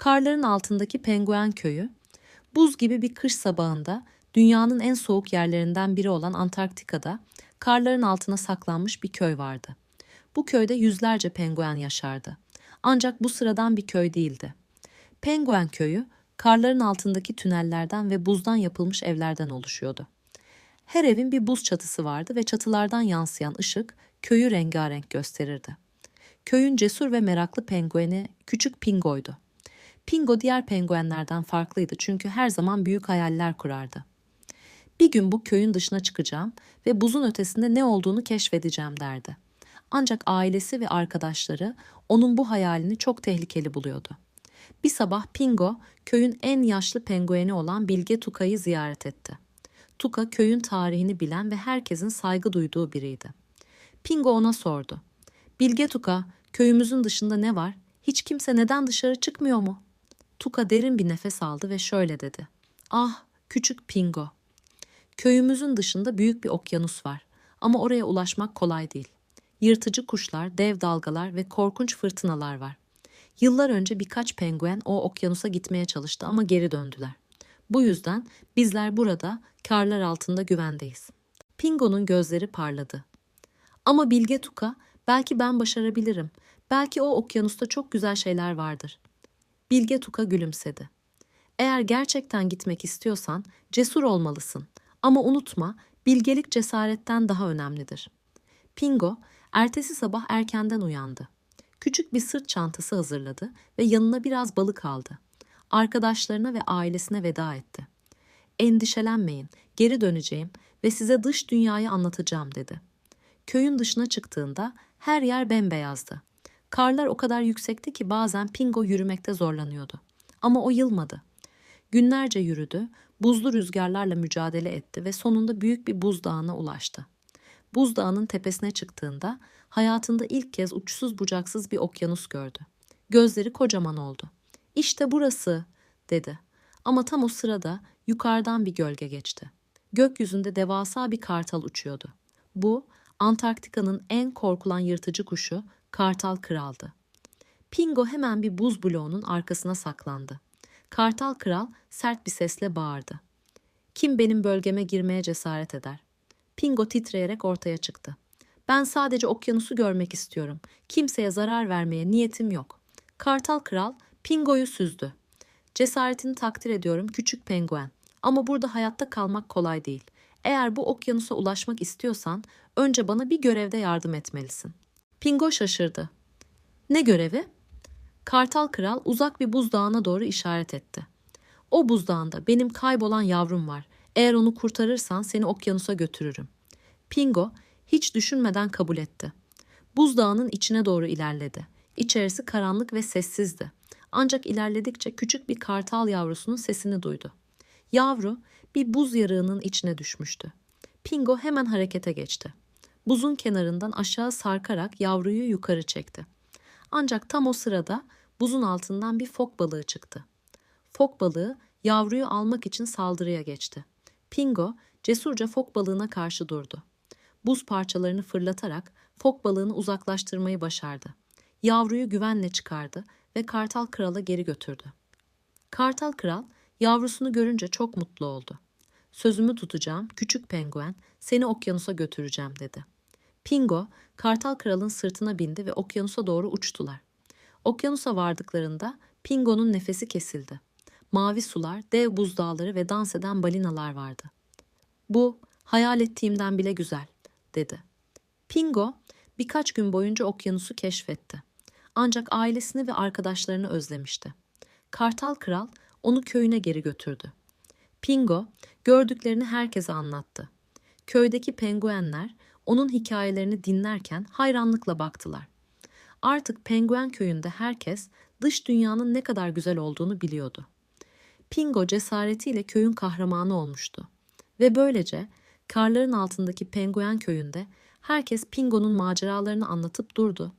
Karların altındaki penguen köyü, buz gibi bir kış sabahında dünyanın en soğuk yerlerinden biri olan Antarktika'da karların altına saklanmış bir köy vardı. Bu köyde yüzlerce penguen yaşardı. Ancak bu sıradan bir köy değildi. Penguen köyü karların altındaki tünellerden ve buzdan yapılmış evlerden oluşuyordu. Her evin bir buz çatısı vardı ve çatılardan yansıyan ışık köyü rengarenk gösterirdi. Köyün cesur ve meraklı pengueni küçük Pingo'ydu. Pingo diğer penguenlerden farklıydı çünkü her zaman büyük hayaller kurardı. Bir gün bu köyün dışına çıkacağım ve buzun ötesinde ne olduğunu keşfedeceğim derdi. Ancak ailesi ve arkadaşları onun bu hayalini çok tehlikeli buluyordu. Bir sabah Pingo köyün en yaşlı pengueni olan Bilge Tuka'yı ziyaret etti. Tuka köyün tarihini bilen ve herkesin saygı duyduğu biriydi. Pingo ona sordu. Bilge Tuka, köyümüzün dışında ne var? Hiç kimse neden dışarı çıkmıyor mu? Tuka derin bir nefes aldı ve şöyle dedi. Ah, küçük Pingo. Köyümüzün dışında büyük bir okyanus var ama oraya ulaşmak kolay değil. Yırtıcı kuşlar, dev dalgalar ve korkunç fırtınalar var. Yıllar önce birkaç penguen o okyanusa gitmeye çalıştı ama geri döndüler. Bu yüzden bizler burada karlar altında güvendeyiz. Pingo'nun gözleri parladı. Ama Bilge Tuka, belki ben başarabilirim. Belki o okyanusta çok güzel şeyler vardır. Bilge Tuka gülümsedi. Eğer gerçekten gitmek istiyorsan cesur olmalısın. Ama unutma, bilgelik cesaretten daha önemlidir. Pingo, ertesi sabah erkenden uyandı. Küçük bir sırt çantası hazırladı ve yanına biraz balık aldı. Arkadaşlarına ve ailesine veda etti. Endişelenmeyin, geri döneceğim ve size dış dünyayı anlatacağım dedi. Köyün dışına çıktığında her yer bembeyazdı. Karlar o kadar yüksekti ki bazen Pingo yürümekte zorlanıyordu. Ama o yılmadı. Günlerce yürüdü, buzlu rüzgarlarla mücadele etti ve sonunda büyük bir buzdağına ulaştı. Buzdağının tepesine çıktığında hayatında ilk kez uçsuz bucaksız bir okyanus gördü. Gözleri kocaman oldu. İşte burası dedi. Ama tam o sırada yukarıdan bir gölge geçti. Gökyüzünde devasa bir kartal uçuyordu. Bu Antarktika'nın en korkulan yırtıcı kuşu Kartal Kral'dı. Pingo hemen bir buz bloğunun arkasına saklandı. Kartal Kral sert bir sesle bağırdı. Kim benim bölgeme girmeye cesaret eder? Pingo titreyerek ortaya çıktı. Ben sadece okyanusu görmek istiyorum. Kimseye zarar vermeye niyetim yok. Kartal Kral Pingo'yu süzdü. Cesaretini takdir ediyorum küçük penguen. Ama burada hayatta kalmak kolay değil. Eğer bu okyanusa ulaşmak istiyorsan önce bana bir görevde yardım etmelisin. Pingo şaşırdı. Ne görevi? Kartal Kral uzak bir buzdağına doğru işaret etti. O buzdağında benim kaybolan yavrum var. Eğer onu kurtarırsan seni okyanusa götürürüm. Pingo hiç düşünmeden kabul etti. Buzdağının içine doğru ilerledi. İçerisi karanlık ve sessizdi. Ancak ilerledikçe küçük bir kartal yavrusunun sesini duydu. Yavru bir buz yarığının içine düşmüştü. Pingo hemen harekete geçti. Buzun kenarından aşağı sarkarak yavruyu yukarı çekti. Ancak tam o sırada buzun altından bir fok balığı çıktı. Fok balığı yavruyu almak için saldırıya geçti. Pingo cesurca fok balığına karşı durdu. Buz parçalarını fırlatarak fok balığını uzaklaştırmayı başardı. Yavruyu güvenle çıkardı ve Kartal Kral'a geri götürdü. Kartal Kral yavrusunu görünce çok mutlu oldu. Sözümü tutacağım, küçük penguen, seni okyanusa götüreceğim dedi. Pingo, Kartal Kral'ın sırtına bindi ve okyanusa doğru uçtular. Okyanusa vardıklarında Pingo'nun nefesi kesildi. Mavi sular, dev buzdağları ve dans eden balinalar vardı. Bu, hayal ettiğimden bile güzel, dedi. Pingo, birkaç gün boyunca okyanusu keşfetti. Ancak ailesini ve arkadaşlarını özlemişti. Kartal Kral onu köyüne geri götürdü. Pingo gördüklerini herkese anlattı. Köydeki penguenler onun hikayelerini dinlerken hayranlıkla baktılar. Artık penguen köyünde herkes dış dünyanın ne kadar güzel olduğunu biliyordu. Pingo cesaretiyle köyün kahramanı olmuştu. Ve böylece karların altındaki penguen köyünde herkes Pingo'nun maceralarını anlatıp durdu